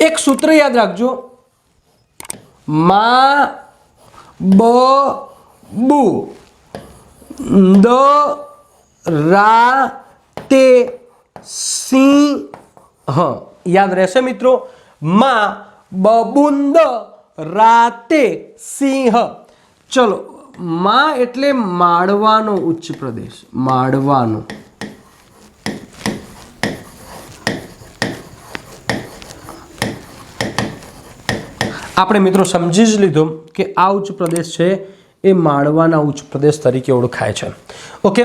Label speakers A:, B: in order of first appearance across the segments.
A: એક સૂત્ર યાદ રાખજો. મા, બ, બુ. દ, રા, તે, સિંહ. યાદ રહેશે મિત્રો? મા, બબુંદ રાતે સિંહ. ચલો, મા એટલે માળવાનો ઉચ્ચ પ્રદેશ. માળવાનો. આપણે મિત્રો સમજી જ લીધું કે આ ઉચ્ચ પ્રદેશ છે, એ માળવાના ઉચ્ચ પ્રદેશ તરીકે ઓળખાય છે. ઓકે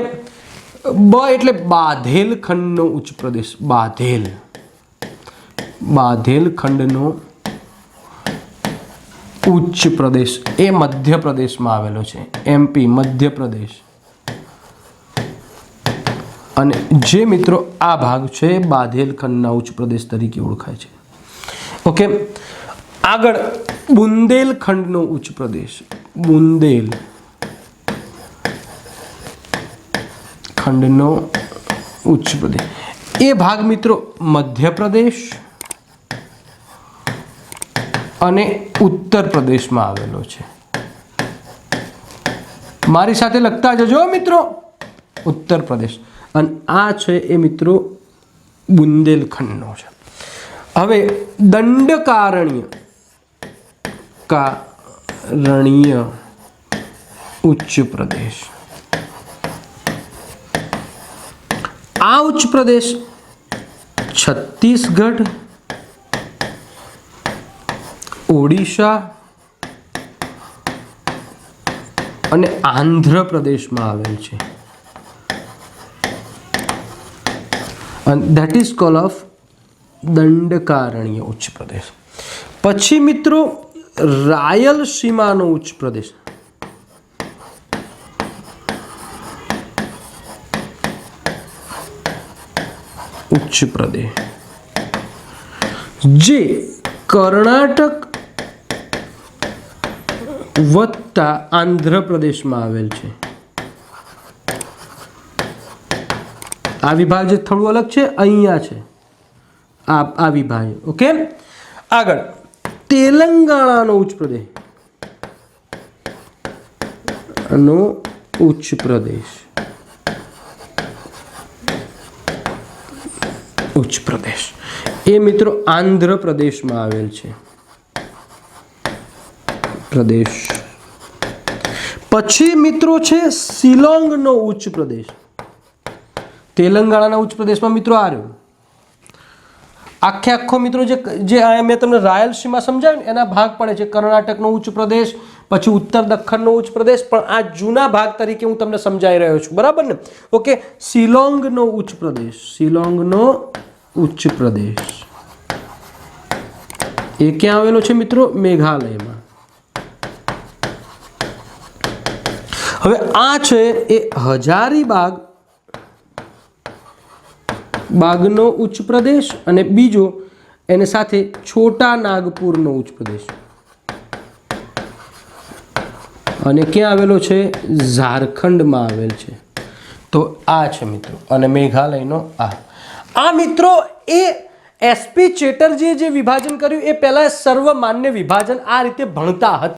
A: બ એટલે બાધેલ ખંડનો ઉચ્ચ પ્રદેશ. બાધેલ. બાધેલ ખંડનો ઉચ્ચ પ્રદેશ. એ મધ્યપ્રદેશમાં આવેલો છે. એમપી મધ્યપ્રદેશ. અને જે મિત્રો આ ભાગ છે બાધેલ ખંડના ઉચ્ચ પ્રદેશ તરીકે ઓળખાય છે. ઓકે આગળ બુંદેલખંડનો ઉચ્ચ પ્રદેશ. બુંદેલ. ખંડનો ઉચ્ચ પ્રદેશ. એ ભાગ મિત્રો મધ્યપ્રદેશ અને ઉત્તર પ્રદેશમાં આવેલો છે. મારી સાથે લખતા જજો મિત્રો. ઉત્તર પ્રદેશ. અને આ છે એ મિત્રો બુંદેલખંડનો છે. હવે દંડકારણ્ય. કારણ્ય ઉચ્ચ પ્રદેશ આ ઉચ્ચ પ્રદેશ છત્તીસગઢ ઓડિશા અને આંધ્રપ્રદેશમાં આવેલ છે। That is call of Dandakaranya ઉચ્ચ પ્રદેશ. પછી મિત્રો રાયલસીમાનો ઉચ્ચ પ્રદેશ. ઉચ્ચ પ્રદેશ. જે કર્ણાટક વત્તા આંધ્રપ્રદેશમાં આવેલ છે. આ વિભાગ જે થોડું અલગ છે, અહીંયા છે. આ આ વિભાગ, ઓકે? આગળ. તેલંગાણાનો ઉચ્ચ પ્રદેશ નો ઉચ્ચ પ્રદેશ ઉચ્ચ પ્રદેશ એ મિત્રો આંધ્રપ્રદેશમાં આવેલ છે પ્રદેશ પછી મિત્રો છે શિલોંગનો ઉચ્ચ પ્રદેશ તેલંગાણાના ઉચ્ચ પ્રદેશમાં મિત્રો આ રહ્યો આખે આખો મિત્રો જે જે મેં તમને રાયલસીમા સમજાવ્યું એના ભાગ પડે છે. કર્ણાટકનો ઉચ્ચ પ્રદેશ, પછી ઉત્તર દખ્ખણનો ઉચ્ચ પ્રદેશ, પણ આ જૂના ભાગ તરીકે હું તમને સમજાવી રહ્યો છું. બરાબર ને? ઓકે, શિલોંગનો ઉચ્ચ પ્રદેશ. શિલોંગનો ઉચ્ચ પ્રદેશ. એ ક્યાં આવેલો છે મિત્રો? મેઘાલયમાં. હવે આ છે એ હજારીબાગ બાગનો ઉચ્ચ પ્રદેશ અને બીજો એને સાથે છોટા નાગપુરનો ઉચ્ચ પ્રદેશ. અને ક્યાં આવેલો છે? ઝારખંડમાં આવેલ છે. તો આ છે મિત્રો, અને મેઘાલયનો આ. આ મિત્રો, એ એસપી ચેટર્જીએ જે વિભાજન કર્યું, એ પહેલાં સર્વમાન્ય વિભાજન આ રીતે ભણતા હતા.